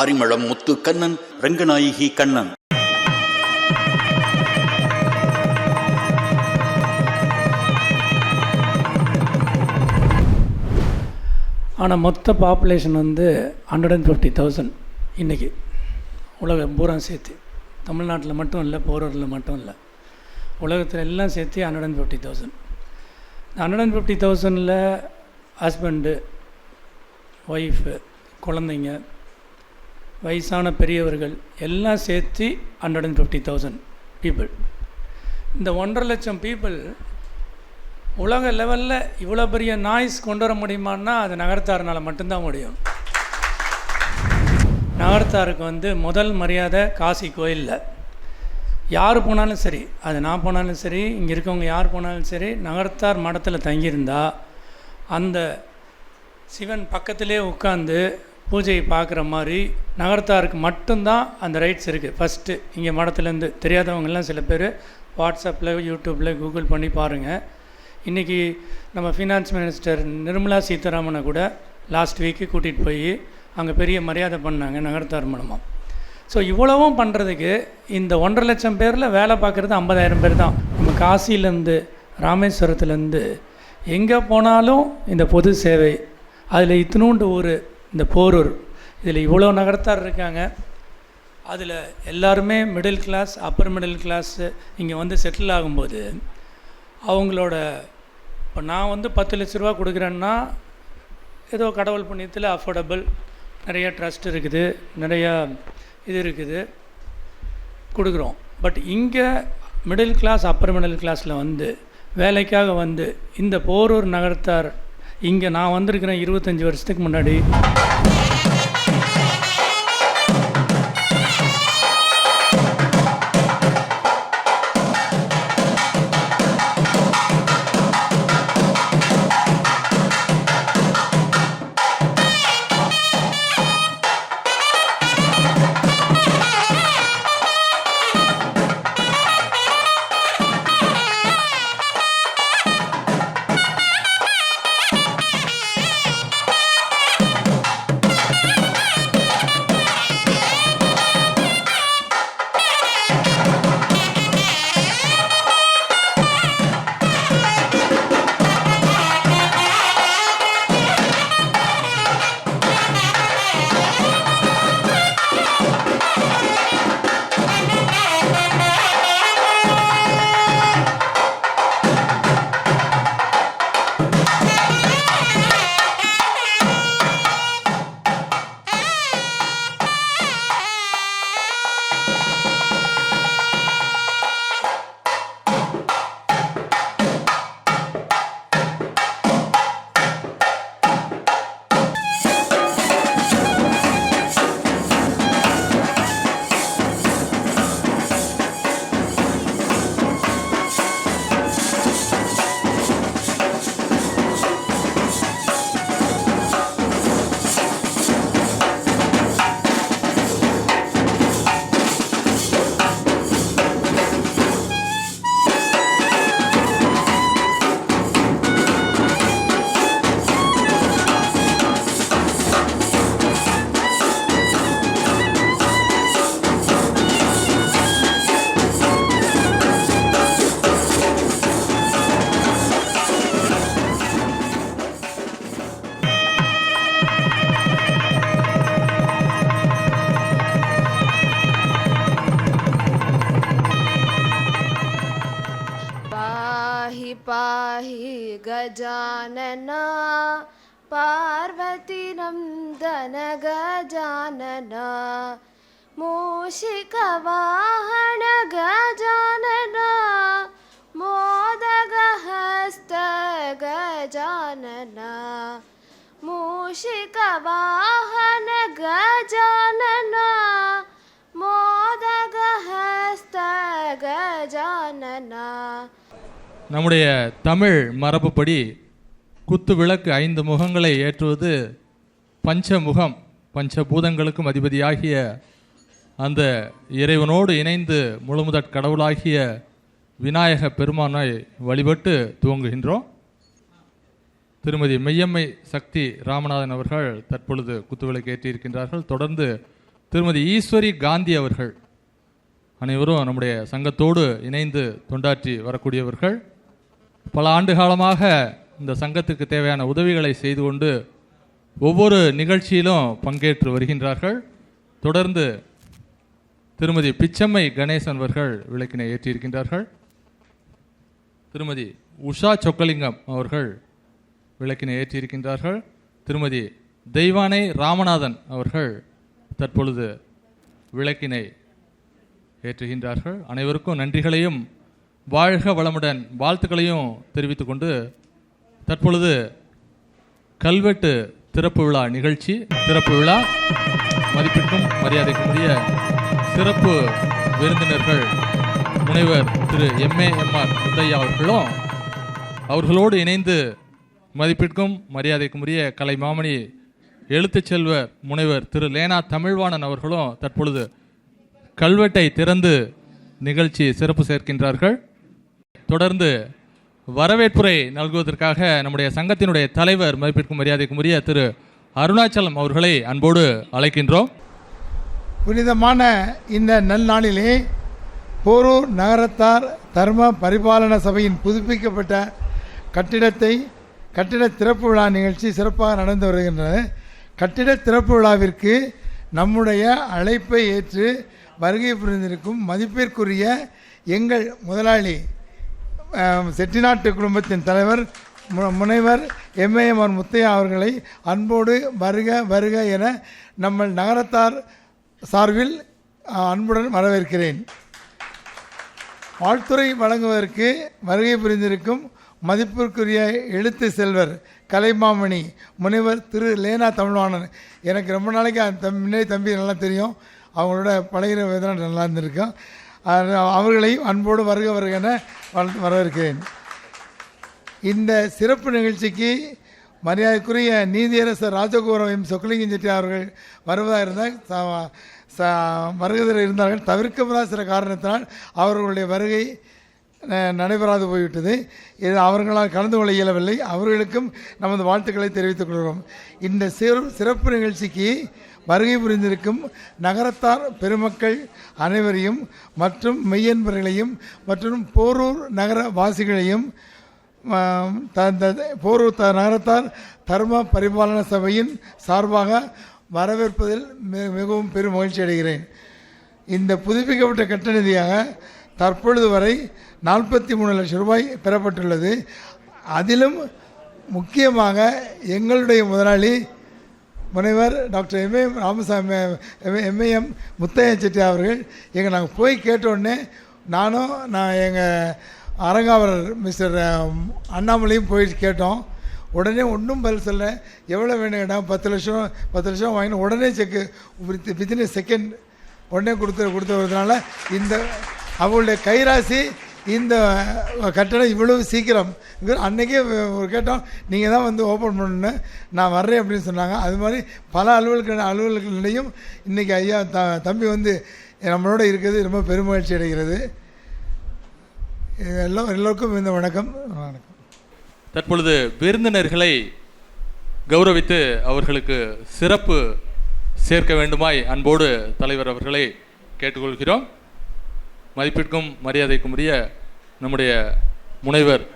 Arimalam Muthu Kannan Ranganayaki Kannan. ஆனால் மொத்த population வந்து ஹண்ட்ரட் அண்ட் ஃபிஃப்டி தௌசண்ட் இன்றைக்கி உலகம் பூரா சேர்த்து. தமிழ்நாட்டில் மட்டும் இல்லை போரூரில் மட்டும் இல்லை. உலகத்தில் எல்லாம் சேர்த்து hundred and fifty thousand hundred and fifty தௌசண்டில் husband wife குழந்தைங்க வயசான பெரியவர்கள் எல்லாம் சேர்த்து hundred and fifty thousand people இந்த ஒன்றரை லட்சம் பீப்புள் உலக லெவலில் இவ்வளோ பெரிய நாய்ஸ் கொண்டு வர முடியுமான்னா அது நகர்த்தாருனால் மட்டும்தான் முடியும். நகரத்தாருக்கு வந்து முதல் மரியாதை காசி கோயிலில். யார் போனாலும் சரி அது நான் போனாலும் சரி இங்கே இருக்கவங்க யார் போனாலும் சரி நகரத்தார் மடத்தில் தங்கியிருந்தா அந்த சிவன் பக்கத்திலே உட்காந்து பூஜையை பார்க்குற மாதிரி நகரத்தாருக்கு மட்டும்தான் அந்த ரைட்ஸ் இருக்குது ஃபஸ்ட்டு இங்கே மடத்துலேருந்து தெரியாதவங்கெல்லாம் சில பேர் வாட்ஸ்அப்பில் யூடியூப்பில் கூகுள் பண்ணி பாருங்கள் இன்றைக்கி நம்ம ஃபினான்ஸ் மினிஸ்டர் நிர்மலா சீதாராமனை கூட லாஸ்ட் வீக்கு கூட்டிகிட்டு போய் அங்கே பெரிய மரியாதை பண்ணாங்க நகரத்தார் மூலமாக ஸோ இவ்வளவும் பண்ணுறதுக்கு இந்த ஒன்றரை லட்சம் பேரில் வேலை பார்க்குறது ஐம்பதாயிரம் பேர் தான். நம்ம காசிலேருந்து ராமேஸ்வரத்துலேருந்து எங்கே போனாலும் இந்த பொது சேவை. அதில் இத்தினூண்டு ஊர் இந்த போரூர். இதில் இவ்வளோ நகரத்தார் இருக்காங்க. அதில் எல்லாருமே middle class upper middle class இங்கே வந்து செட்டில் ஆகும்போது அவங்களோட இப்போ நான் வந்து பத்து லட்ச ரூபா கொடுக்குறேன்னா ஏதோ கடவுள் புண்ணியத்தில் அஃபோர்டபுள் நிறைய ட்ரஸ்ட் இருக்குது நிறையா இது இருக்குது கொடுக்குறோம். பட் இங்கே மிடில் கிளாஸ் அப்பர் மிடில் கிளாஸில் வந்து வேலைக்காக வந்து இந்த போரூர் நகரத்தார் இங்கே நான் வந்திருக்கிறேன் இருபத்தஞ்சி வருஷத்துக்கு முன்னாடி. पाहि गजानना पार्वतीनन्दनगजानना मूषिकवाहन गजानना मोदगहस्त गजानना मूषिकवाहन गजानना मोदगहस्त गजानना நம்முடைய தமிழ் மரபுப்படி குத்து விளக்கு ஐந்து முகங்களை ஏற்றுவது பஞ்சமுகம் பஞ்சபூதங்களுக்கும் அதிபதியாகிய அந்த இறைவனோடு இணைந்து முழுமுதற் கடவுளாகிய விநாயக பெருமானை வழிபட்டு துவங்குகின்றோம். திருமதி மெய்யம்மை சக்தி ராமநாதன் அவர்கள் தற்பொழுது குத்துவிளக்கு ஏற்றியிருக்கின்றார்கள். தொடர்ந்து திருமதி ஈஸ்வரி காந்தி அவர்கள் அனைவரும் நம்முடைய சங்கத்தோடு இணைந்து தொண்டாற்றி வரக்கூடியவர்கள். பல ஆண்டு காலமாக இந்த சங்கத்துக்கு தேவையான உதவிகளை செய்து கொண்டு ஒவ்வொரு நிகழ்ச்சியிலும் பங்கேற்று வருகின்றார்கள். தொடர்ந்து திருமதி பிச்சம்மை கணேசன் அவர்கள் விளக்கினை ஏற்றியிருக்கின்றார்கள். திருமதி உஷா சொக்கலிங்கம் அவர்கள் விளக்கினை ஏற்றியிருக்கின்றார்கள். திருமதி தெய்வானை ராமநாதன் அவர்கள் தற்பொழுது விளக்கினை ஏற்றுகின்றார்கள். அனைவருக்கும் நன்றிகளையும் வாழ்க வளமுடன். வாழ்த்துக்களையும் தெரிவித்துக்கொண்டு தற்பொழுது கல்வெட்டு திறப்பு விழா நிகழ்ச்சி திறப்பு விழா மதிப்பிற்கும் மரியாதைக்குரிய சிறப்பு விருந்தினர்கள் முனைவர் திரு எம்ஏ எம்ஆர் முத்தையா அவர்களும் அவர்களோடு இணைந்து மதிப்பிற்கும் மரியாதைக்குரிய கலை மாமணி எழுத்துச் செல்வர் முனைவர் திரு லேனா தமிழ்வாணன் அவர்களும் தற்பொழுது கல்வெட்டை திறந்து நிகழ்ச்சி சிறப்பு சேர்க்கின்றார்கள். தொடர்ந்து வரவேற்புரை நல்குவதற்காக நம்முடைய சங்கத்தினுடைய தலைவர் மதிப்பிற்கும் மரியாதைக்குரிய திரு அருணாச்சலம் அவர்களை அன்போடு அழைக்கின்றோம். புனிதமான இந்த நல்நாளிலே போரூர் நகரத்தார் தர்ம பரிபாலன சபையின் புதுப்பிக்கப்பட்ட கட்டிடத்தை கட்டிட திறப்பு விழா நிகழ்ச்சி சிறப்பாக நடந்து வருகின்றது. கட்டிட திறப்பு விழாவிற்கு நம்முடைய அழைப்பை ஏற்று வருகை புரிந்திருக்கும் மதிப்பிற்குரிய எங்கள் முதலாளி செட்டிநாட்டு குடும்பத்தின் தலைவர் மு- முனைவர் எம்ஏஎம்ஆர் முத்தையா அவர்களை அன்போடு வருக வருக என நம்ம நகரத்தார் சார்பில் அன்புடன் வரவேற்கிறேன். வாழ்த்துறை வழங்குவதற்கு வருகை புரிந்திருக்கும் மதிப்பிற்குரிய எழுத்து செல்வர் கலைமாமணி முனைவர் திரு. லேனா தமிழ்வாணன். எனக்கு ரொம்ப நாளைக்கு அந்த முன்னே தம்பி நல்லா தெரியும். அவங்களோட பழகிற விதம் நல்லா இருந்திருக்கேன் அவர்களையும் அன்போடு வருக வருக என வாழ்த்து- வரவேற்கிறேன். இந்த சிறப்பு நிகழ்ச்சிக்கு மரியாதைக்குரிய நீதியரசர் ராஜகோரம் எம் சொக்கலிங்கம் செட்டி அவர்கள் வருவதாக இருந்தால் ச- இருந்தார்கள். தவிர்க்க சில காரணத்தினால் அவர்களுடைய வருகை நடைபெறாது போய்விட்டது. இது அவர்களால் கலந்து கொள்ள இயலவில்லை. அவர்களுக்கும் நமது வாழ்த்துக்களை தெரிவித்துக் கொள்கிறோம். இந்த சிறு சிறப்பு நிகழ்ச்சிக்கு வருகை புரிந்திருக்கும் நகரத்தார் பெருமக்கள் அனைவரையும் மற்றும் மெய்யன்பர்களையும் மற்றும் போரூர் நகர வாசிகளையும் த- போரூர் த நகரத்தார் தர்ம பரிபாலன சபையின் சார்பாக வரவேற்பதில் மிகவும் பெரும் மகிழ்ச்சி அடைகிறேன். இந்த புதுப்பிக்கப்பட்ட கட்ட நிதியாக தற்பொழுது வரை நாற்பத்தி மூணு லட்சம் ரூபாய் பெறப்பட்டுள்ளது. அதிலும் முக்கியமாக எங்களுடைய முதலாளி முனைவர் doctor MAM Ramasamy MAM Muthiah Chetty அவர்கள் எங்கள் நாங்கள் போய் கேட்டோடனே நானும் நான் எங்கள் அரங்காவலர் மிஸ்டர் அண்ணாமலையும் போயிட்டு கேட்டோம். உடனே ஒன்றும் பதில் சொல்ல எவ்வளோ வேணும் இடம் பத்து லட்சம் பத்து லட்சம் வாங்கினோம் உடனே செக்கு வித்தின் செகண்ட் உடனே கொடுத்து கொடுத்து கொடுத்ததுனால இந்த அவங்களுடைய கைராசி இந்த கட்டடம் இவ்வளவு சீக்கிரம். அன்றைக்கே ஒரு கேட்டோம் நீங்கள் தான் வந்து ஓப்பன் பண்ணணும்னு. நான் வர்றேன் அப்படின்னு சொன்னாங்க. அது மாதிரி பல அலுவலக அலுவலர்களிடையும் இன்றைக்கி ஐயா த தம்பி வந்து நம்மளோட இருக்கிறது ரொம்ப பெருமகிழ்ச்சி அடைகிறது. இது எல்லாம் எல்லோருக்கும் இந்த வணக்கம். வணக்கம். தற்பொழுது விருந்தினர்களை கௌரவித்து அவர்களுக்கு சிறப்பு சேர்க்க வேண்டுமாய் அன்போடு தலைவர் அவர்களை கேட்டுக்கொள்கிறோம். மதிப்பிற்கும் மரியாதைக்கும் உரிய நம்முடைய முனைவர்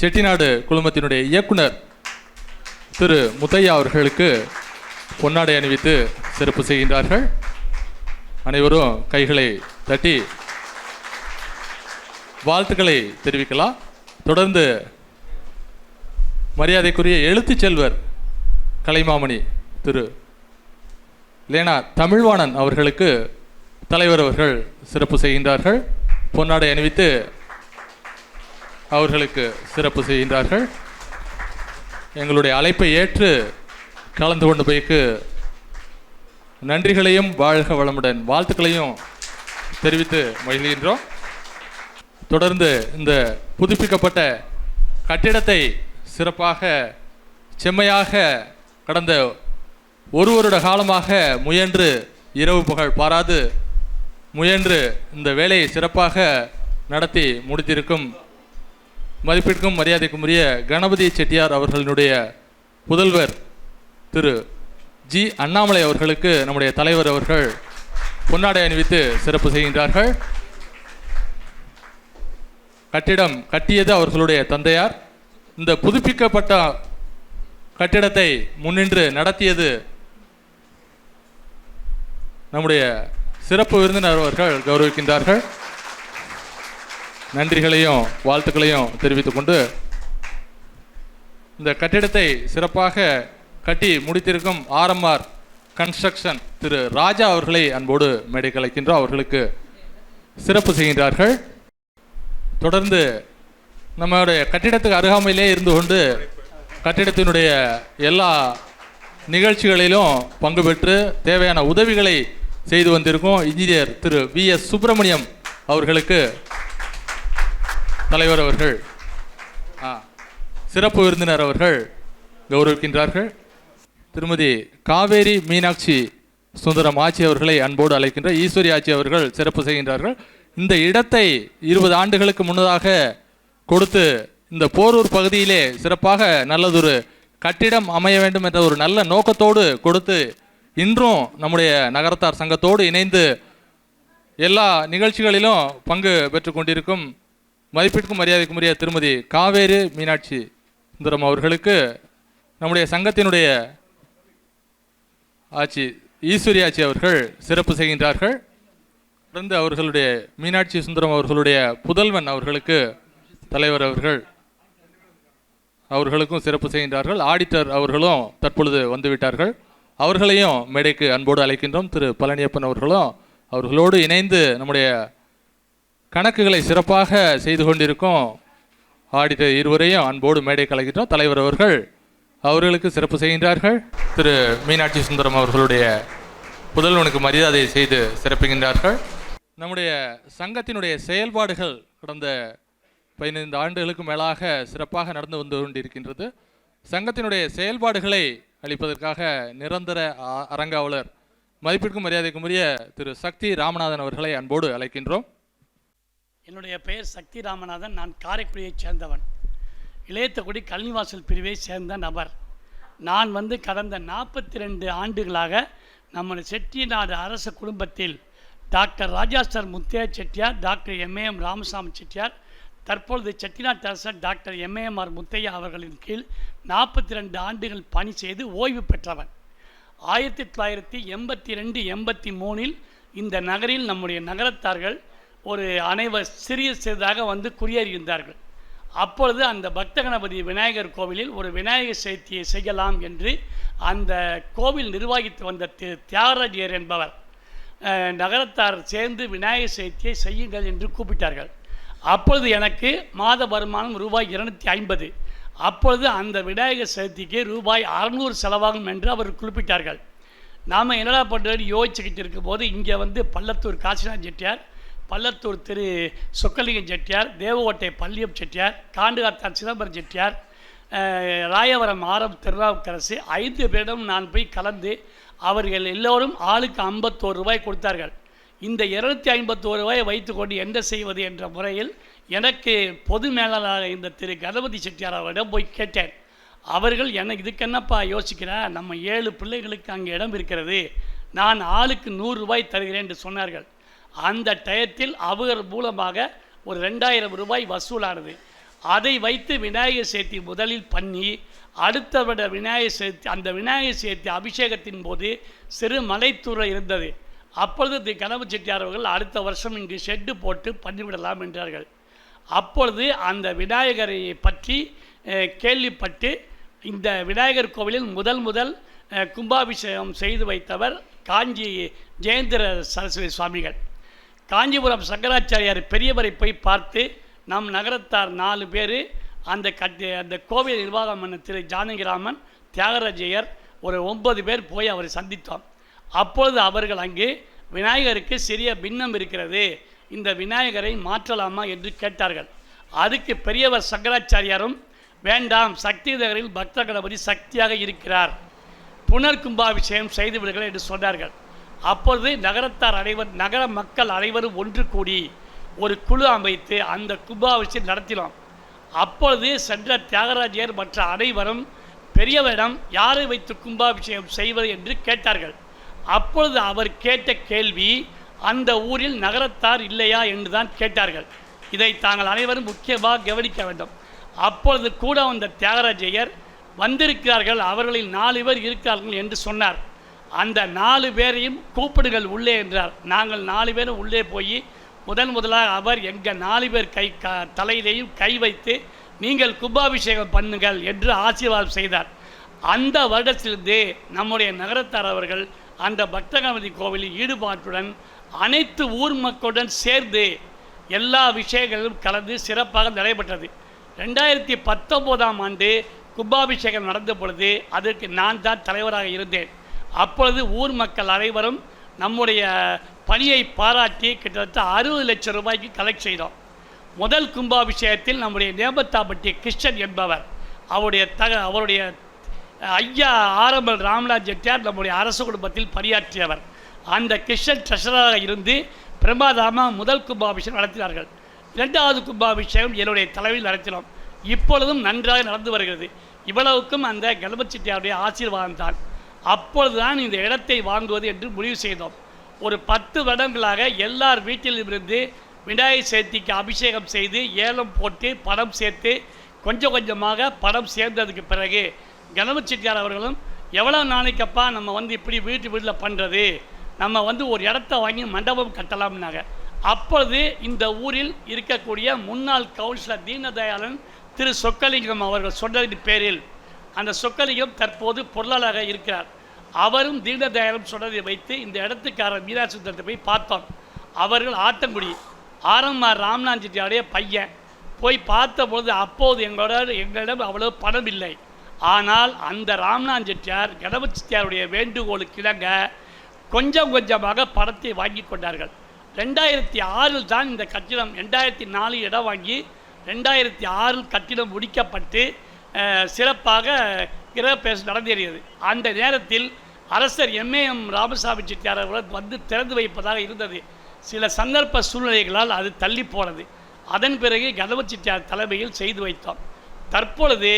செட்டிநாடு குழுமத்தினுடைய இயக்குனர் திரு முத்தையா அவர்களுக்கு பொன்னாடை அணிவித்து சிறப்பு செய்கின்றார்கள். அனைவரும் கைகளை தட்டி வாழ்த்துக்களை தெரிவிக்கலாம். தொடர்ந்து மரியாதைக்குரிய எழுத்துச் செல்வர் கலைமாமணி திரு லேனா தமிழ்வாணன் அவர்களுக்கு தலைவர் அவர்கள் சிறப்பு செய்கின்றார்கள். பொன்னாடை அணிவித்து அவர்களுக்கு சிறப்பு செய்கின்றார்கள். எங்களுடைய அழைப்பை ஏற்று கலந்து கொண்டு போய்க்கு நன்றிகளையும் வாழ்க வளமுடன் வாழ்த்துக்களையும் தெரிவித்து மகிழ்கின்றோம். தொடர்ந்து இந்த புதுப்பிக்கப்பட்ட கட்டிடத்தை சிறப்பாக செம்மையாக கடந்த ஒரு வருட காலமாக முயன்று இரவு புகழ் பாராது முயன்று இந்த வேலையை சிறப்பாக நடத்தி முடித்திருக்கும் மதிப்பிற்கும் மரியாதைக்கும் உரிய கணபதி செட்டியார் அவர்களுடைய புதல்வர் திரு ஜி அண்ணாமலை அவர்களுக்கு நம்முடைய தலைவர் அவர்கள் பொன்னாடை அணிவித்து சிறப்பு செய்கின்றார்கள். கட்டிடம் கட்டியது அவர்களுடைய தந்தையார். இந்த புதுப்பிக்கப்பட்ட கட்டிடத்தை முன்னின்று நடத்தியது நம்முடைய சிறப்பு விருந்தினர் அவர்கள் கௌரவிக்கின்றார்கள். நன்றிகளையும் வாழ்த்துக்களையும் தெரிவித்துக் கொண்டு இந்த கட்டிடத்தை சிறப்பாக கட்டி முடித்திருக்கும் ஆர்எம்ஆர் கன்ஸ்ட்ரக்ஷன் திரு ராஜா அவர்களை அன்போடு மேடை கலைக்கின்றோம். அவர்களுக்கு சிறப்பு செய்கின்றார்கள். தொடர்ந்து நம்மளுடைய கட்டிடத்துக்கு அருகாமையிலே இருந்து கொண்டு கட்டிடத்தினுடைய எல்லா நிகழ்ச்சிகளிலும் பங்கு பெற்று தேவையான உதவிகளை செய்து வந்திருக்கும் engineer Thiru V S Subramaniam அவர்களுக்கு தலைவர் அவர்கள் ஆ, சிறப்பு விருந்தினர் அவர்கள் கௌரவிக்கின்றார்கள். திருமதி காவேரி மீனாட்சி சுந்தரம் ஆட்சி அவர்களை அன்போடு அழைக்கின்ற ஈஸ்வரி ஆட்சி அவர்கள் சிறப்பு செய்கின்றார்கள். இந்த இடத்தை இருபது ஆண்டுகளுக்கு முன்னதாக கொடுத்து இந்த போரூர் பகுதியிலே சிறப்பாக நல்லதொரு கட்டிடம் அமைய வேண்டும் என்ற ஒரு நல்ல நோக்கத்தோடு கொடுத்து இன்றும் நம்முடைய நகரத்தார் சங்கத்தோடு இணைந்து எல்லா நிகழ்ச்சிகளிலும் பங்கு பெற்று கொண்டிருக்கும் மதிப்பிற்கும் மரியாதைக்கும் உரிய திருமதி காவேரி மீனாட்சி சுந்தரம் அவர்களுக்கு நம்முடைய சங்கத்தினுடைய ஆட்சி ஈஸ்வரி ஆட்சி அவர்கள் சிறப்பு செய்கின்றார்கள். தொடர்ந்து அவர்களுடைய மீனாட்சி சுந்தரம் அவர்களுடைய புதல்வன் அவர்களுக்கு தலைவர் அவர்கள் அவர்களுக்கும் சிறப்பு செய்கின்றார்கள். ஆடிட்டர் அவர்களும் தற்பொழுது வந்துவிட்டார்கள். அவர்களையும் மேடைக்கு அன்போடு அழைக்கின்றோம். திரு பழனியப்பன் அவர்களும் அவர்களோடு இணைந்து நம்முடைய கணக்குகளை சிறப்பாக செய்து கொண்டிருக்கும் ஆடிட்டர் இருவரையும் அன்போடு மேடைக்கு அழைக்கின்றோம். தலைவர் அவர்கள் அவர்களுக்கு சிறப்பு செய்கின்றார்கள். திரு மீனாட்சி சுந்தரம் அவர்களுடைய புதல்வனுக்கு மரியாதை செய்து சிறப்புகின்றார்கள் நம்முடைய சங்கத்தினுடைய செயல்பாடுகள் கடந்த பதினைந்து ஆண்டுகளுக்கு மேலாக சிறப்பாக நடந்து வந்து கொண்டிருக்கின்றது. சங்கத்தினுடைய செயல்பாடுகளை அளிப்பதற்காக நிரந்தர அ- அரங்காவலர் மதிப்பிற்கும் மரியாதைக்கும் உரிய திரு சக்தி ராமநாதன் அவர்களை அன்போடு அழைக்கின்றோம். என்னுடைய பெயர் சக்தி ராமநாதன். நான் காரைக்குடியைச் சேர்ந்தவன். இளையத்தக்குடி கல்விவாசல் பிரிவை சேர்ந்த நபர். நான் வந்து கடந்த நாற்பத்தி ரெண்டு ஆண்டுகளாக நம்ம செட்டிநாடு அரச குடும்பத்தில் doctor Raja sir Muthiah Chettiar doctor MAM Ramasamy Chettiar தற்பொழுது செட்டிநாட்டு அரசர் டாக்டர் எம்ஏஎம்ஆர் முத்தையா அவர்களின் கீழ் நாற்பத்தி ரெண்டு ஆண்டுகள் பணி செய்து ஓய்வு பெற்றவன். ஆயிரத்தி தொள்ளாயிரத்தி எண்பத்தி ரெண்டு எண்பத்தி மூணில் இந்த நகரில் நம்முடைய நகரத்தார்கள் ஒரு அனைவர் சிறிய சிறிதாக வந்து குடியேறியிருந்தார்கள். அப்பொழுது அந்த பக்த கணபதி விநாயகர் கோவிலில் ஒரு விநாயகர் சதுர்த்தியை செய்யலாம் என்று அந்த கோவில் நிர்வகித்து வந்த திரு தியாகராஜர் என்பவர் நகரத்தார் சேர்ந்து விநாயகர் சதுர்த்தியை செய்யுங்கள் என்று கூப்பிட்டார்கள். அப்பொழுது எனக்கு மாத வருமானம் ரூபாய் இருநூத்தி ஐம்பது. அப்பொழுது அந்த விநாயகர் சதுர்த்திக்கு ரூபாய் அறநூறு செலவாகும் என்று அவர் குறிப்பிட்டார்கள். நாம் என்னடா பண்ணுறது யோசிச்சுக்கிட்டு இருக்கும்போது இங்கே வந்து பள்ளத்தூர் காசிநாத் செட்டியார் பள்ளத்தூர் திரு சொக்கலிங்கம் செட்டியார் தேவகோட்டை பள்ளியம் செட்டியார் காண்டுகாத்தான் சிதம்பரம் செட்டியார் ராயவரம் ஆரம் திருநாவுக்கரசு ஐந்து பேரிடம் நான் போய் கலந்து அவர்கள் எல்லோரும் ஆளுக்கு ஐம்பத்தோரு ரூபாய் கொடுத்தார்கள். இந்த இருநூத்தி ஐம்பத்தோரு ரூபாயை வைத்துக்கொண்டு என்ன செய்வது என்ற முறையில் எனக்கு பொது மேலாளர் இந்த திரு கணபதி செட்டியார் அவரிடம் போய் கேட்டேன். அவர்கள் எனக்கு இதுக்கு என்னப்பா யோசிக்கிறா? நம்ம ஏழு பிள்ளைகளுக்கு அங்கே இடம் இருக்கிறது. நான் ஆளுக்கு நூறு ரூபாய் தருகிறேன் என்று சொன்னார்கள். அந்த டயத்தில் அவர் மூலமாக ஒரு ரெண்டாயிரம் ரூபாய் வசூலானது. அதை வைத்து விநாயகர் சேர்த்தி முதலில் பண்ணி அடுத்த விட விநாயகர் சேர்த்தி அந்த விநாயகர் சேர்த்தி அபிஷேகத்தின் போது சிறு மலைத்தூர இருந்தது. அப்பொழுது திரு கனவு செட்டியார் அவர்கள் அடுத்த வருஷம் இங்கு ஷெட்டு போட்டு பண்ணிவிடலாம் என்றார்கள். அப்பொழுது அந்த விநாயகரை பற்றி கேள்விப்பட்டு இந்த விநாயகர் கோவிலில் முதல் முதல் கும்பாபிஷேகம் செய்து வைத்தவர் காஞ்சி ஜெயந்திர சரஸ்வதி சுவாமிகள். காஞ்சிபுரம் சங்கராச்சாரியார் பெரியவரை போய் பார்த்து நம் நகரத்தார் நாலு பேர் அந்த கட்டி அந்த கோவில் நிர்வாகம் திரு ஜானகிராமன் தியாகராஜையர் ஒரு ஒன்பது பேர் போய் அவரை சந்தித்தோம். அப்பொழுது அவர்கள் அங்கு விநாயகருக்கு சிறிய பின்னம் இருக்கிறது இந்த விநாயகரை மாற்றலாமா என்று கேட்டார்கள். அதுக்கு பெரியவர் சங்கராச்சாரியாரும் வேண்டாம் சக்தி நகரில் பக்த கணபதி சக்தியாக இருக்கிறார். புனர் கும்பாபிஷேகம் செய்து என்று சொன்னார்கள். அப்பொழுது நகரத்தார் அனைவர் நகர மக்கள் அனைவரும் ஒன்று கூடி ஒரு குழு அமைத்து அந்த கும்பாபிஷேகம் நடத்தினோம். அப்பொழுது சென்ற தியாகராஜர் மற்ற அனைவரும் பெரியவரிடம் யாரை வைத்து கும்பாபிஷேகம் செய்வது? என்று கேட்டார்கள். அப்பொழுது அவர் கேட்ட கேள்வி அந்த ஊரில் நகரத்தார் இல்லையா என்று தான் கேட்டார்கள். இதை தாங்கள் அனைவரும் முக்கியமாக கவனிக்க வேண்டும். அப்பொழுது கூட வந்த தியாகராஜையர் வந்திருக்கிறார்கள். அவர்களில் நாலு பேர் இருக்கிறார்கள் என்று சொன்னார். அந்த நாலு பேரையும் கூப்பிடுங்கள் உள்ளே என்றார். நாங்கள் நாலு பேரும் உள்ளே போய் முதன் முதலாக அவர் எங்கள் நாலு பேர் கை க தலையிலேயும் கை வைத்து நீங்கள் கும்பாபிஷேகம் பண்ணுங்கள் என்று ஆசீர்வாதம் செய்தார். அந்த வருடத்திலிருந்து நம்முடைய நகரத்தார் அவர்கள் அந்த பக்தகாமதி கோவிலில் ஈடுபாட்டுடன் அனைத்து ஊர் மக்களுடன் சேர்ந்து எல்லா விஷயங்களும் கலந்து சிறப்பாக நடைபெற்றது. ரெண்டாயிரத்தி பத்தொம்போதாம் ஆண்டு கும்பாபிஷேகம் நடந்த பொழுது அதற்கு நான் தான் தலைவராக இருந்தேன். அப்பொழுது ஊர் மக்கள் அனைவரும் நம்முடைய பணியை பாராட்டி கிட்டத்தட்ட அறுபது லட்சம் ரூபாய்க்கு கலெக்ட் செய்தோம். முதல் கும்பாபிஷேகத்தில் நம்முடைய நேபத்தாப்பட்டி கிருஷ்ணன் என்பவர் அவருடைய தக அவருடைய ஐயா ஆரம்பல் ராமராஜ் செட்டியார் நம்முடைய அரசு குடும்பத்தில் பணியாற்றியவர். அந்த கிருஷ்ணன் ட்ரெஷராக இருந்து பிரமாதாமா முதல் கும்பாபிஷேகம் நடத்தினார்கள். இரண்டாவது கும்பாபிஷேகம் என்னுடைய தலைமையில் நடத்தினோம். இப்பொழுதும் நன்றாக நடந்து வருகிறது. இவ்வளவுக்கும் அந்த கணபச்சிட்டியாருடைய ஆசீர்வாதம் தான். அப்பொழுதுதான் இந்த இடத்தை வாங்குவது என்று முடிவு செய்தோம். ஒரு பத்து வருடங்களாக எல்லார் வீட்டிலிருந்து விநாயகர் சதுர்த்திக்கு அபிஷேகம் செய்து ஏலம் போட்டு பணம் சேர்த்து கொஞ்சம் கொஞ்சமாக பணம் சேர்ந்ததுக்கு பிறகு கணபதி செட்டியார் அவர்களும் எவ்வளோ நாளைக்கப்பா நம்ம வந்து இப்படி வீட்டு வீட்டில் பண்ணுறது நம்ம வந்து ஒரு இடத்த வாங்கி மண்டபம் கட்டலாம்னாங்க. அப்பொழுது இந்த ஊரில் இருக்கக்கூடிய முன்னாள் கவுன்சிலர் தீனதயாளன் திரு சொக்கலிங்கம் அவர்கள் சொன்னதின் பேரில் அந்த சொக்கலிங்கம் தற்போது பொருளாளராக இருக்கிறார். அவரும் தீனதயாளன் சொன்னதை வைத்து இந்த இடத்துக்காரர் மீனாட்சி சுந்தரத்தை போய் பார்த்தோம். அவர்கள் ஆத்தங்குடி ஆரம்ஆர் ராம்நாத் செட்டியாருடைய பையன். போய் பார்த்தபொழுது அப்போது எங்களோட எங்களிடம் அவ்வளவு பணம் இல்லை. ஆனால் அந்த ராம்நாத் செட்டியார் கணபதி செட்டியாருடைய வேண்டுகோளுக்கு இணங்க கொஞ்சம் கொஞ்சமாக படத்தை வாங்கி கொண்டார்கள். ரெண்டாயிரத்தி ஆறில் தான் இந்த கட்டிடம் ரெண்டாயிரத்தி நாலு இடம் வாங்கி ரெண்டாயிரத்தி ஆறில் கட்டிடம் முடிக்கப்பட்டு சிறப்பாக கிரகப்பேசம் நடந்தேறியது. அந்த நேரத்தில் அரசர் எம்ஏஎம் ராமசாமி செட்டியார் அவர்கள் வந்து திறந்து வைப்பதாக இருந்தது. சில சந்தர்ப்ப சூழ்நிலைகளால் அது தள்ளி போனது. அதன் பிறகு கணபதி செட்டியார் தலைமையில் செய்து வைத்தோம். தற்பொழுது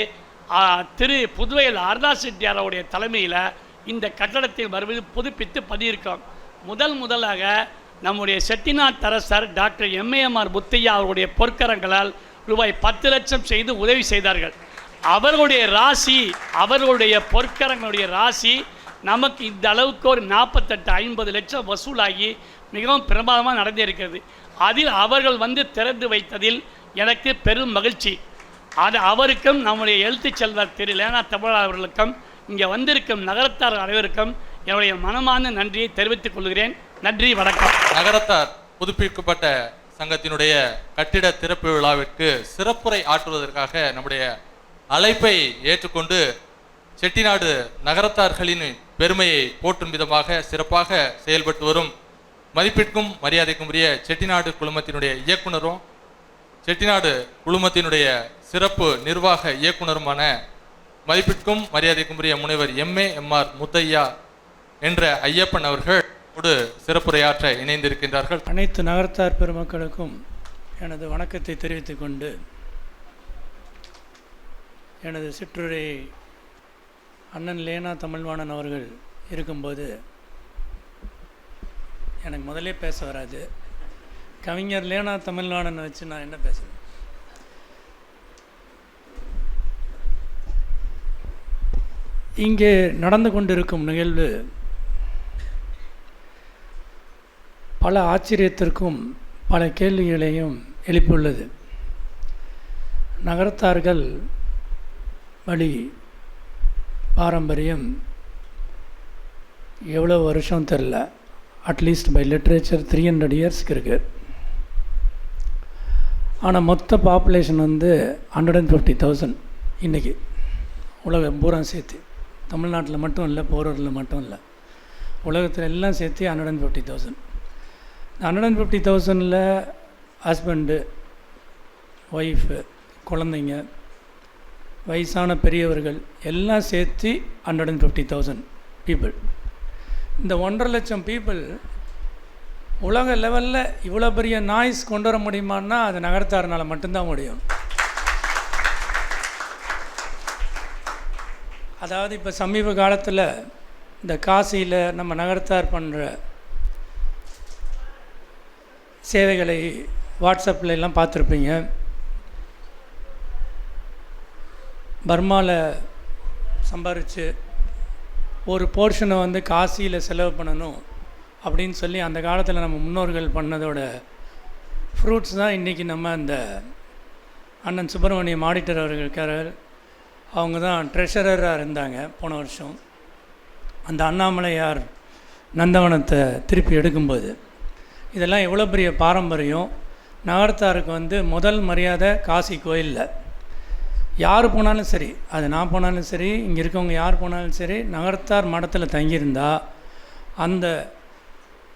திரு புதுவையில் அருணா செட்டியாரோடைய தலைமையில் இந்த கட்டடத்தை மறுபடியும் புதுப்பித்து பதியிருக்கோம் முதல் முதலாக நம்முடைய செட்டிநாட் அரசர் டாக்டர் எம்ஏஎம்ஆர் புத்தையா அவருடைய பொற்கரங்களால் ரூபாய் பத்து லட்சம் செய்து உதவி செய்தார்கள். அவர்களுடைய ராசி அவர்களுடைய பொற்கரங்களுடைய ராசி நமக்கு இந்த அளவுக்கு ஒரு நாற்பத்தெட்டு ஐம்பது லட்சம் வசூலாகி மிகவும் பிரமாதமாக நடந்திருக்கிறது. அதில் அவர்கள் வந்து திறந்து வைத்ததில் எனக்கு பெரும் மகிழ்ச்சி. அது அவருக்கும் நம்முடைய எழுத்துச் செல்வர் திரு. லேனா தமிழ் அவர்களுக்கும் இங்கே வந்திருக்கும் நகரத்தார் அனைவருக்கும் என்னுடைய மனமான நன்றியை தெரிவித்துக் கொள்கிறேன். நன்றி வணக்கம். நகரத்தார் புதுப்பிக்கப்பட்ட சங்கத்தினுடைய கட்டிட திறப்பு விழாவிற்கு சிறப்புரை ஆற்றுவதற்காக நம்முடைய அழைப்பை ஏற்றுக்கொண்டு செட்டிநாடு நகரத்தார்களின் பெருமையை போற்றும் விதமாக சிறப்பாக செயல்பட்டு வரும் மதிப்பிற்கும் மரியாதைக்கும் உரிய செட்டிநாடு குழுமத்தினுடைய இயக்குனரும் செட்டிநாடு குழுமத்தினுடைய சிறப்பு நிர்வாக இயக்குனருமான மதிப்பிற்கும் மரியாதைக்கும் உரிய முனைவர் எம்ஏ எம்ஆர் முத்தையா என்ற ஐயப்பன் அவர்கள் ஒரு சிறப்புரையாற்ற இணைந்திருக்கின்றார்கள். அனைத்து நகரத்தார் பெருமக்களுக்கும் எனது வணக்கத்தை தெரிவித்துக் கொண்டு எனது சிற்றுரை அண்ணன் லேனா தமிழ்வாணன் அவர்கள் இருக்கும்போது எனக்கு முதலே பேச வராது. கவிஞர் லேனா தமிழ்வாணன் வச்சு நான் என்ன பேசுவேன் இங்கே நடந்து கொண்டிருக்கும் நிகழ்வு பல ஆச்சரியத்திற்கும் பல கேள்விகளையும் எழுப்பியுள்ளது. நகரத்தார்கள் வழி பாரம்பரியம் எவ்வளோ வருஷம் தெரில. At least by literature three hundred இயர்ஸ்க்கு இருக்குது ஆனால் மொத்த பாப்புலேஷன் வந்து ஹண்ட்ரட் அண்ட் ஃபிஃப்டி தௌசண்ட் இன்றைக்கி உலகம் பூரா சேர்த்து. தமிழ்நாட்டில் மட்டும் இல்லை போரூரில் மட்டும் இல்லை. உலகத்தில் எல்லாம் சேர்த்து hundred and fifty thousand hundred and fifty தௌசண்டில் husband wife குழந்தைங்க வயசான பெரியவர்கள் எல்லாம் சேர்த்து hundred and fifty thousand people இந்த ஒன்றரை லட்சம் பீப்புள் உலக லெவலில் இவ்வளோ பெரிய நாய்ஸ் கொண்டு வர முடியுமான்னா அது நகரத்தாருனால மட்டும்தான் முடியும். அதாவது இப்போ சமீப காலத்தில் இந்த காசியில் நம்ம நகரத்தார் பண்ணுற சேவைகளை வாட்ஸ்அப்பில் எல்லாம் பார்த்துருப்பீங்க. பர்மாவில் சம்பாரித்து ஒரு போர்ஷனை வந்து காசியில் செலவு பண்ணணும் அப்படின்னு சொல்லி அந்த காலத்தில் நம்ம முன்னோர்கள் பண்ணதோட ஃப்ரூட்ஸ் தான் இன்றைக்கி நம்ம அந்த அண்ணன் சுப்பிரமணியம் ஆடிட்டர் அவர்கள் அவங்க தான் ட்ரெஷரராக இருந்தாங்க. போன வருஷம். அந்த அண்ணாமலையார் நந்தவனத்தை திருப்பி எடுக்கும்போது. இதெல்லாம் எவ்வளோ பெரிய பாரம்பரியம். நகரத்தாருக்கு வந்து முதல் மரியாதை காசி கோயிலில். யார் போனாலும் சரி அது நான் போனாலும் சரி இங்கே இருக்கவங்க யார் போனாலும் சரி நகரத்தார் மடத்தில் தங்கியிருந்தா அந்த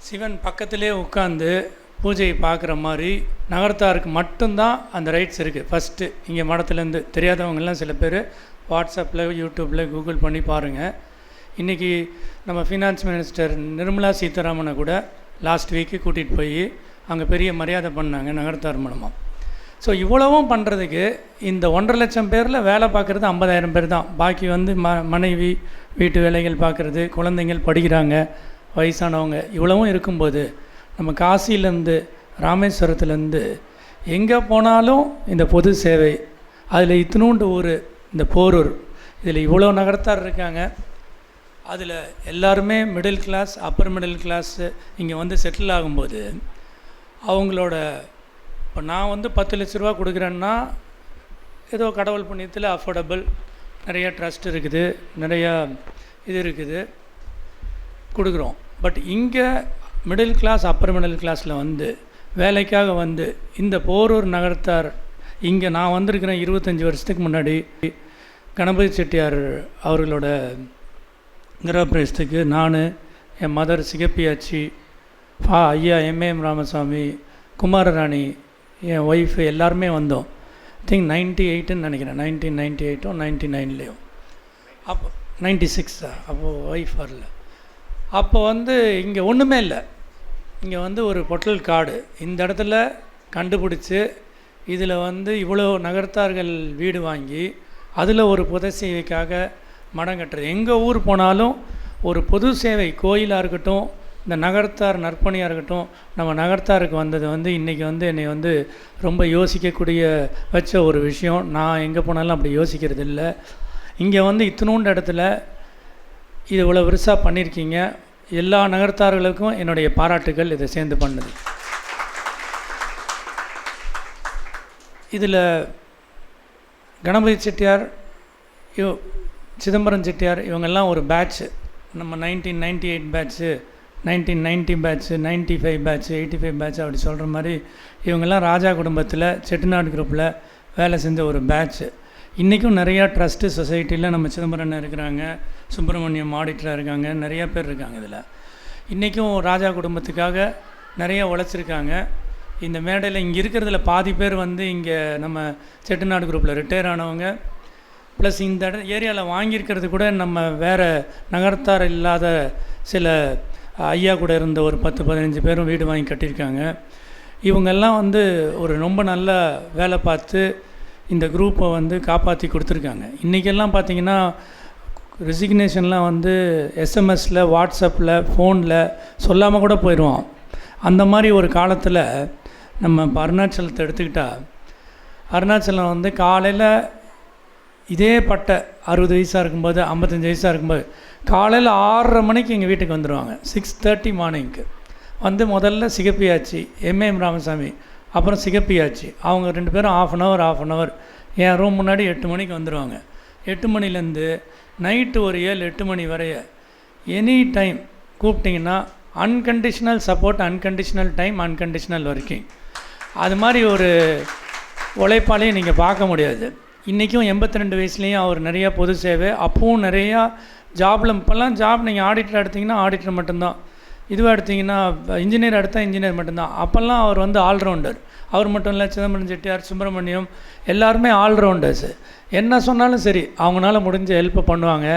சிவன் பக்கத்திலே உட்காந்து பூஜையை பார்க்குற மாதிரி நகரத்தாருக்கு மட்டும்தான் அந்த ரைட்ஸ் இருக்குது ஃபஸ்ட்டு இங்கே மடத்துலேருந்து தெரியாதவங்கெல்லாம் சில பேர் வாட்ஸ்அப்பில் யூடியூப்பில் கூகுள் பண்ணி பாருங்கள் இன்றைக்கி நம்ம ஃபினான்ஸ் மினிஸ்டர் நிர்மலா சீதாராமனை கூட லாஸ்ட் வீக்கு கூட்டிகிட்டு போய் அங்கே பெரிய மரியாதை பண்ணாங்க நகரத்தார் மூலமாக ஸோ இவ்வளவும் பண்ணுறதுக்கு இந்த ஒன்றரை லட்சம் பேரில் வேலை பார்க்குறது ஐம்பதாயிரம் பேர் தான். பாக்கி வந்து ம மனைவி வீட்டு வேலைகள் பார்க்குறது குழந்தைங்கள் படிக்கிறாங்க வயசானவங்க இவ்வளவும் இருக்கும்போது நம்ம காசிலேருந்து ராமேஸ்வரத்துலேருந்து எங்கே போனாலும் இந்த பொது சேவை. அதில் இத்தினூண்டு ஊர் இந்த போரூர். இதில் இவ்வளோ நகரத்தார் இருக்காங்க. அதில் எல்லாருமே middle class upper middle class இங்கே வந்து செட்டில் ஆகும்போது அவங்களோட இப்போ நான் வந்து பத்து லட்ச ரூபா கொடுக்குறேன்னா ஏதோ கடவுள் புண்ணியத்தில் அஃபோர்டபுள் நிறைய ட்ரஸ்ட் இருக்குது நிறையா இது இருக்குது கொடுக்குறோம். பட் இங்கே மிடில் கிளாஸ் அப்பர் மிடில் கிளாஸில் வந்து வேலைக்காக வந்து இந்த போரூர் நகரத்தார். இங்கே நான் வந்திருக்கிறேன் இருபத்தஞ்சி வருஷத்துக்கு முன்னாடி. கணபதி செட்டியார் அவர்களோட கிரகப்பிரவேசத்துக்கு நான் என் மதர் சிகப்பியாச்சி ஃபா ஐயா எம்ஏஎம் ராமசாமி குமாரராணி என் ஒய்ஃப் எல்லாருமே வந்தோம். திங்க் நைன்ட்டி எயிட்டுன்னு நினைக்கிறேன். நைன்டீன் நைன்ட்டி எயிட்டோ நைன்ட்டி நைன்லேயும் அப்போ நைன்ட்டி சிக்ஸா அப்போது ஒய்ஃப் வரல. அப்போ வந்து இங்கே ஒன்றுமே இல்லை. இங்கே வந்து ஒரு பொட்டல் காடு. இந்த இடத்துல கண்டுபிடிச்சி இதில் வந்து இவ்வளோ நகர்த்தார்கள் வீடு வாங்கி அதில் ஒரு பொது சேவைக்காக மடம் கட்டுறது. எங்கள் ஊர் போனாலும் ஒரு பொது சேவை கோயிலாக இருக்கட்டும் இந்த நகர்த்தார் நற்பணியாக இருக்கட்டும் நம்ம நகர்த்தாருக்கு வந்தது வந்து இன்றைக்கி வந்து என்னை வந்து ரொம்ப யோசிக்கக்கூடிய வச்ச ஒரு விஷயம். நான் எங்கே போனாலும் அப்படி யோசிக்கிறது இல்லை இங்கே வந்து இத்தினூண்டு இடத்துல இது இவ்வளோ பெருசாக பண்ணியிருக்கீங்க எல்லா நகர்த்தார்களுக்கும் என்னுடைய பாராட்டுகள் இதை சேர்ந்து பண்ணுது. இதில் கணபதி செட்டியார் இவ் சிதம்பரம் செட்டியார் இவங்கெல்லாம் ஒரு பேட்ச்சு நம்ம nineteen ninety eight batch nineteen ninety batch ninety five batch eighty five batch அப்படி சொல்கிற மாதிரி இவங்கெல்லாம் ராஜா குடும்பத்தில் செட்டிநாடு குரூப்பில் வேலை செஞ்ச ஒரு பேட்ச்சு இன்றைக்கும் நிறையா ட்ரஸ்ட்டு சொசைட்டியில் நம்ம சிதம்பரம் இருக்கிறாங்க. சுப்பிரமணியம் ஆடிட்டராக இருக்காங்க நிறையா பேர் இருக்காங்க இதில். இன்றைக்கும் ராஜா குடும்பத்துக்காக நிறையா உழைச்சிருக்காங்க. இந்த மேடையில் இங்கே இருக்கிறதுல பாதி பேர் வந்து இங்கே நம்ம செட்டிநாடு குரூப்பில் ரிட்டையர் ஆனவங்க. ப்ளஸ் இந்த இட ஏரியாவில் வாங்கியிருக்கிறது கூட நம்ம வேறு நகரத்தார் இல்லாத சில ஐயா கூட இருந்த ஒரு பத்து பதினஞ்சு பேரும் வீடு வாங்கி கட்டியிருக்காங்க. இவங்கெல்லாம் வந்து ஒரு ரொம்ப நல்ல வேலை பார்த்து இந்த குரூப்பை வந்து காப்பாற்றி கொடுத்துருக்காங்க. இன்றைக்கெல்லாம் பார்த்திங்கன்னா ரெசிக்னேஷன்லாம் வந்து எஸ்எம்எஸில் வாட்ஸ்அப்பில் ஃபோனில் சொல்லாமல் கூட போயிடுவோம் அந்த மாதிரி ஒரு காலத்தில் நம்ம இப்போ அருணாச்சலத்தை எடுத்துக்கிட்டால் அருணாச்சலம் வந்து காலையில் இதே பட்டை அறுபது வயசாக இருக்கும்போது ஐம்பத்தஞ்சு வயசாக இருக்கும்போது காலையில் ஆறரை மணிக்கு எங்கள் வீட்டுக்கு வந்துடுவாங்க சிக்ஸ் தேர்ட்டி மார்னிங்க்கு வந்து முதல்ல சிகப்பியாச்சி. எம்ஏஎம் ராமசாமி அப்புறம் சிகப்பியாச்சி. அவங்க ரெண்டு பேரும் half an hour half an hour N room முன்னாடி எட்டு மணிக்கு வந்துடுவாங்க எட்டு மணிலேருந்து நைட்டு ஒரு ஏழு எட்டு மணி வரைய any time கூப்பிட்டிங்கன்னா unconditional support unconditional time unconditional working அது மாதிரி ஒரு உழைப்பாலையும் நீங்கள் பார்க்க முடியாது. இன்றைக்கும் எண்பத்தி ரெண்டு வயசுலேயும் அவர் நிறையா பொது சேவை அப்பவும் நிறையா ஜாபில் இப்போல்லாம் ஜாப் நீங்கள் ஆடிட்டர் எடுத்திங்கன்னா ஆடிட்டர் மட்டும்தான். இதுவாக எடுத்திங்கன்னா இன்ஜினியர் எடுத்தால் இன்ஜினியர் மட்டும்தான். அப்போல்லாம் அவர் வந்து ஆல்ரவுண்டர் அவர் மட்டும் இல்லை சிதம்பரம் செட்டியார் சுப்பிரமணியம் எல்லாருமே ஆல்ரவுண்டர்ஸு என்ன சொன்னாலும் சரி அவங்களால முடிஞ்ச ஹெல்ப்பை பண்ணுவாங்க.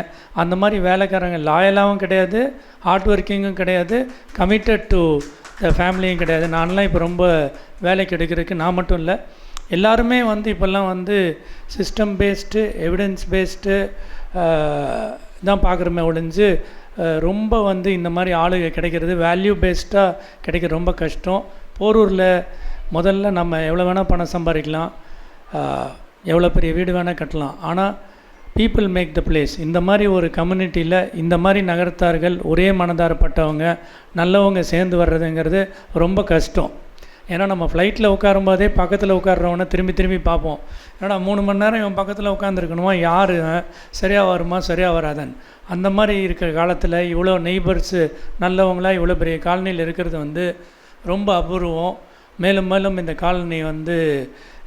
அந்த மாதிரி வேலைக்காரங்க லாயலாகவும் கிடையாது ஹார்ட் ஒர்க்கிங்கும் கிடையாது கமிட்டட் டு த ஃபேமிலியும் கிடையாது. நான்லாம் இப்போ ரொம்ப வேலைக்கு எடுக்கிறதுக்கு நான் மட்டும் இல்லை எல்லாருமே வந்து இப்போல்லாம் வந்து சிஸ்டம் பேஸ்டு எவிடன்ஸ் பேஸ்டு தான் பார்க்குறோமே ஒழிஞ்சு ரொம்ப வந்து இந்த மாதிரி ஆளுங்க கிடைக்கிறது வேல்யூ பேஸ்டாக கிடைக்கிறது ரொம்ப கஷ்டம். போரூரில் முதல்ல நம்ம எவ்வளோ வேணால் பணம் சம்பாதிக்கலாம். எவ்வளோ பெரிய வீடு வேணால் கட்டலாம். ஆனால் பீப்புள் மேக் த பிளேஸ் இந்த மாதிரி ஒரு கம்யூனிட்டியில் இந்த மாதிரி நகரத்தார்கள் ஒரே மனதாரப்பட்டவங்க நல்லவங்க சேர்ந்து வர்றதுங்கிறது ரொம்ப கஷ்டம். ஏன்னா நம்ம ஃப்ளைட்டில் உட்காரும்போதே பக்கத்தில் உட்கார்றவனை திரும்பி திரும்பி பார்ப்போம். ஏன்னா மூணு மணி நேரம் இவன் பக்கத்தில் உட்காந்துருக்கணுமா யார்? சரியாக வருமா? சரியாக வராதன். அந்த மாதிரி இருக்கிற காலத்தில் இவ்வளோ நெய்பர்ஸு நல்லவங்களாக இவ்வளோ பெரிய காலனியில் இருக்கிறது வந்து ரொம்ப அபூர்வம். மேலும் மேலும் இந்த காலனி வந்து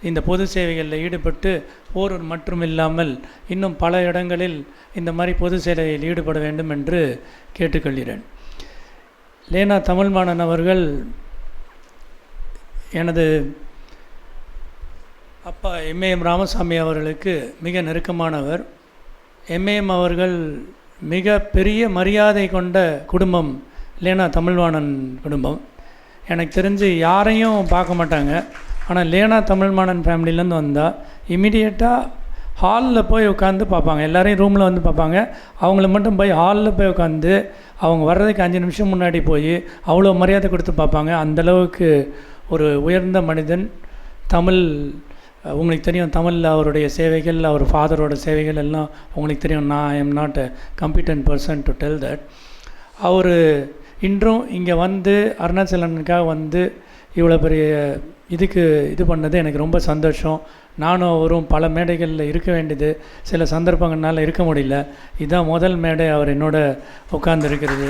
இந்த பொது சேவைகளில் ஈடுபட்டு போரூர் மட்டும் இல்லாமல் இன்னும் பல இடங்களில் இந்த மாதிரி பொது சேவையில் ஈடுபட வேண்டும் என்று கேட்டுக்கொள்கிறேன். லேனா தமிழ்மாணன் அவர்கள் எனது அப்பா எம்ஏஎம் ராமசாமி அவர்களுக்கு மிக நெருக்கமானவர். எம்ஏஎம் அவர்கள் மிக பெரிய மரியாதை கொண்ட குடும்பம் லேனா தமிழ்வாணன் குடும்பம். எனக்கு தெரிஞ்சு யாரையும் பார்க்க மாட்டாங்க. ஆனால் லேனா தமிழ்மாணன் ஃபேமிலிலேருந்து வந்தால் இமிடியேட்டாக ஹாலில் போய் உட்காந்து பார்ப்பாங்க. எல்லோரையும் ரூமில் வந்து பார்ப்பாங்க. அவங்கள மட்டும் போய் ஹாலில் போய் உட்காந்து அவங்க வர்றதுக்கு அஞ்சு நிமிஷம் முன்னாடி போய் அவ்வளோ மரியாதை கொடுத்து பார்ப்பாங்க. அந்தளவுக்கு ஒரு உயர்ந்த மனிதன். தமிழ் உங்களுக்கு தெரியும் தமிழில் அவருடைய சேவைகள் அவர் ஃபாதரோட சேவைகள் எல்லாம் உங்களுக்கு தெரியும். நான் I am not a competent person to tell that அவர் இன்றும் இங்கே வந்து அருணாச்சலனுக்காக வந்து இவ்வளோ பெரிய இதுக்கு இது பண்ணது எனக்கு ரொம்ப சந்தோஷம். நானும் அவரும் பல மேடைகளில் இருக்க வேண்டியது சில சந்தர்ப்பங்கள்னால இருக்க முடியல. இதுதான் முதல் மேடை அவர் என்னோட உட்கார்ந்துருக்கிறது.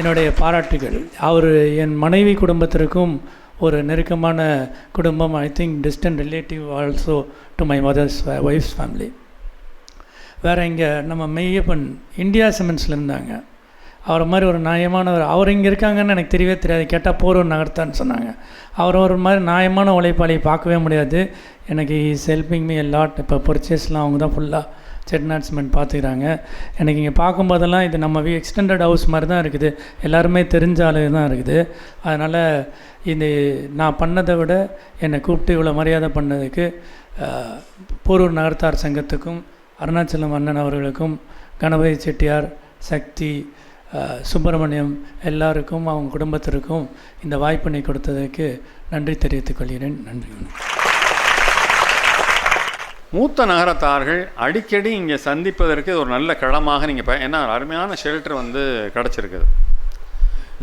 என்னுடைய பாராட்டுகள். அவர் என் மனைவி குடும்பத்திற்கும் ஒரு நெருக்கமான குடும்பம் I think distant relative also to my mother's wife's family வேறு இங்கே நம்ம மெய்யப்பன் இந்தியா சிமெண்ட்ஸில் இருந்தாங்க. அவரை மாதிரி ஒரு நியாயமானவர் அவர் இங்கே இருக்காங்கன்னு எனக்கு தெரியவே தெரியாது. கேட்டால் போரூர் நகர்த்தான்னு சொன்னாங்க. அவர் ஒரு மாதிரி நியாயமான உழைப்பாளியை பார்க்கவே முடியாது. எனக்கு இஸ் ஹெல்பிங் மீ லாட் இப்போ பர்ச்சேஸ்லாம் அவங்க தான் ஃபுல்லாக செட்நாட்ஸ்மெண்ட் பார்த்துக்கிறாங்க. எனக்கு இங்கே பார்க்கும்போதெல்லாம் இது நம்ம வீ எக்ஸ்டெண்டட் ஹவுஸ் மாதிரி தான் இருக்குது. எல்லாருமே தெரிஞ்ச ஆளு தான் இருக்குது. அதனால் இது நான் பண்ணதை விட என்னை கூப்பிட்டு இவ்வளோ மரியாதை பண்ணதுக்கு போரூர் நகர்த்தார் சங்கத்துக்கும் அருணாச்சலம் அண்ணன் அவர்களுக்கும் கணபதி செட்டியார் சக்தி சுப்பிரமணியம் எல்லாருக்கும் அவங்க குடும்பத்திற்கும் இந்த வாய்ப்பினை கொடுத்ததுக்கு நன்றி தெரிவித்துக் கொள்கிறேன். நன்றி மூத்த நகரத்தார்கள் அடிக்கடி இங்கே சந்திப்பதற்கு ஒரு நல்ல களமாக நீங்கள் ப ஏன்னா அருமையான ஷெல்டர் வந்து கிடச்சிருக்குது.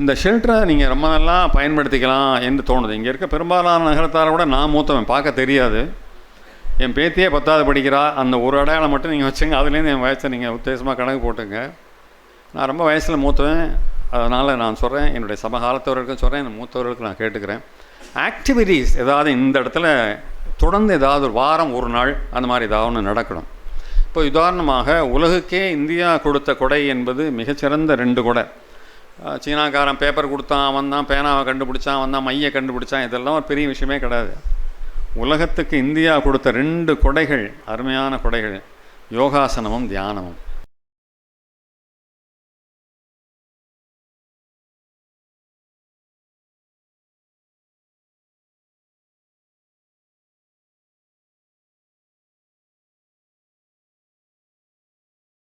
இந்த ஷெல்டரை நீங்கள் ரொம்ப நல்லா பயன்படுத்திக்கலாம் என்று தோணுது. இங்கே இருக்க பெரும்பாலான நகரத்தாரை கூட நான் மூத்தவன் பார்க்க தெரியாது. என் பேத்தியே பத்தாவது படிக்கிறா. அந்த ஒரு அடையாளம் மட்டும் நீங்கள் வச்சுங்க. அதுலேருந்து என் வயசை நீங்கள் உத்தேசமாக கணக்கு போட்டுங்க. நான் ரொம்ப வயசில் மூத்தவன். அதனால் நான் சொல்கிறேன் என்னுடைய சமகாலத்தவர்களுக்கும் சொல்கிறேன் மூத்தவர்களுக்கு நான் கேட்டுக்கிறேன். ஆக்டிவிட்டீஸ் ஏதாவது இந்த இடத்துல தொடர்ந்து ஏதாவது ஒரு வாரம் ஒரு நாள் அந்த மாதிரி ஏதாவது ஒன்று நடக்கணும். இப்போ உதாரணமாக உலகுக்கே இந்தியா கொடுத்த கொடை என்பது மிகச்சிறந்த ரெண்டு கொடை. சீனாக்காரன் பேப்பர் கொடுத்தான் அவன் தான் பேனாவை கண்டுபிடிச்சான் அவன் தான் மையை கண்டுபிடிச்சான் இதெல்லாம் ஒரு பெரிய விஷயமே கிடையாது. உலகத்துக்கு இந்தியா கொடுத்த ரெண்டு கொடைகள் அருமையான கொடைகள் யோகாசனமும் தியானமும்.